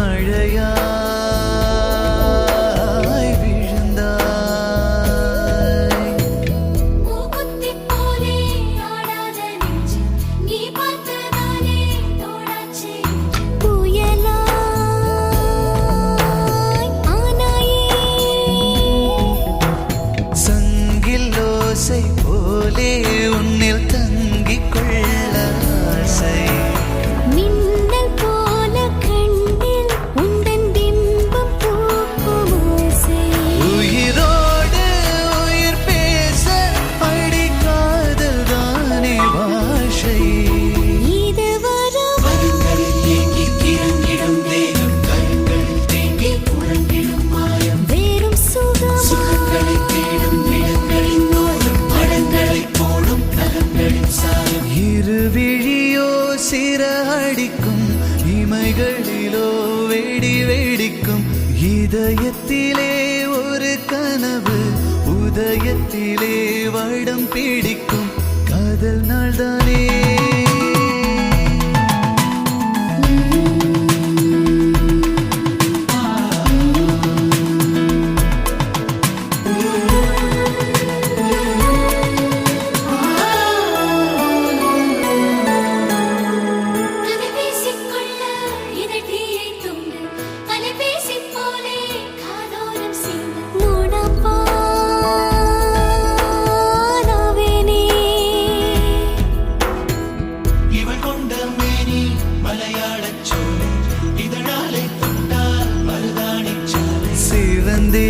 மழையா இதயத்திலே ஒரு கனவு உதயத்திலே வடம் பிடிக்க விளையாடச் சொல்லி இதழாலை தொட்டால் மருதாணி சிவந்தே